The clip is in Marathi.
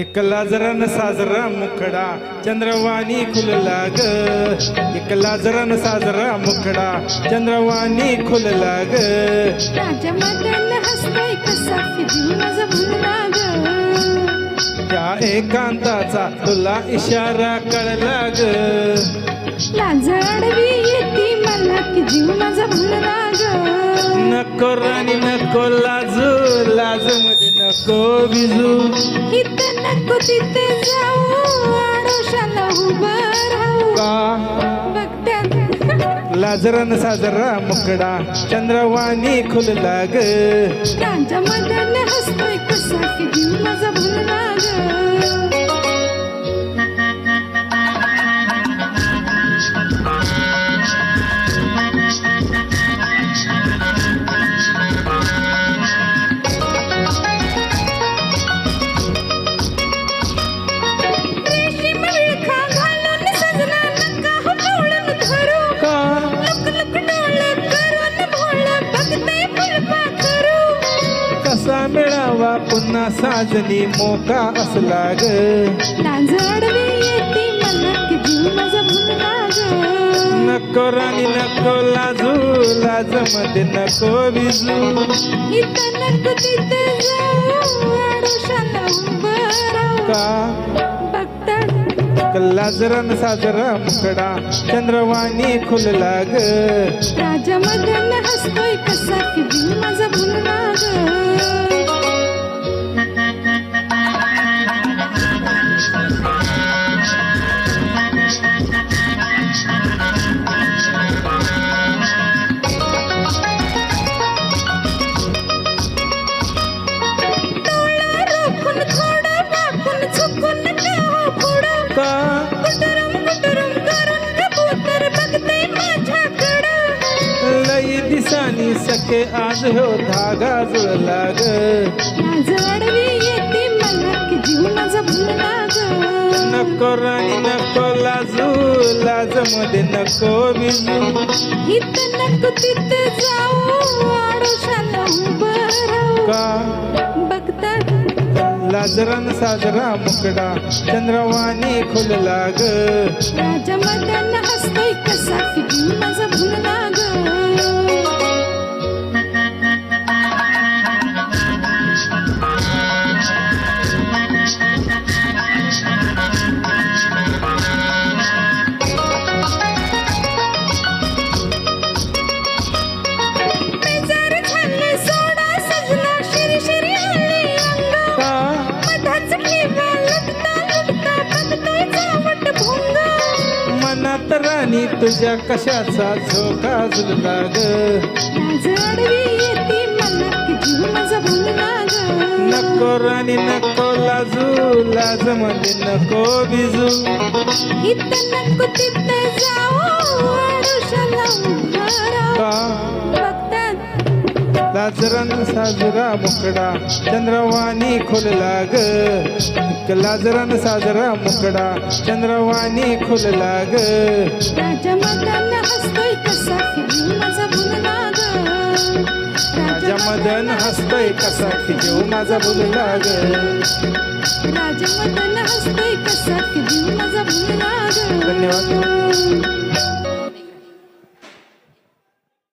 एकला जरन साजरा मुखडा. चंद्रवाणी खुलला ग एकला जरन साजरा मुखडा. चंद्रवाणी खुलला ग राजा मदन हसतोय कसा की जीव माझा भुलला ग त्या एकांताचा तुला इशारा कळला ग लाज अडवी येते मला की जीव माझा भुलला ग नको राणी नको लाजू. लाजमध्ये नको बिजू इथं नको तिथे जाऊ आडोशाला उभं राहू। का? लाजरन साजरा मुकडा चंद्रवाणी खुलला ग राजा मदन हसतोय कसा की जीव माझा भुलला ग मिळावा पुन्हा साजनी मोका असला ग. नको राणी नको लाजू लाजमध्ये नको राहू. का? बघतात लाजरन साजरा मुकडा चंद्रवाणी खुलला ग. राजा मदन हसतोय कसा की माझा भुलला ग का? लई दिसानी सखे आज हो धागा जुळला ग नको राणी नको लाजू लाजमध्ये नको बिजू नको तिथं जाऊ. लाजरन साजरा मुकडा. चंद्रवाणी खुलला ग राजा मदन हसतोय कसा की माझा भुलला ग. राणी तुझ्या कशाचा झोका जुळला ग नको राणी नको लाजू लाजमध्ये नको बिजू. नको तिथं जाऊ का लाजरन साजरा मुकडा. चंद्रवाणी खुलला ग. लाजरन साजरा मुकडा. चंद्रवाणी खुलला ग. राजा मदन हसतोय कसा की जीव माझा भुलला ग. राजा मदन हसतोय कसा की जीव माझा भुलला ग. राजा मदन हसतोय कसा की जीव माझा भुलला ग. धन्यवाद.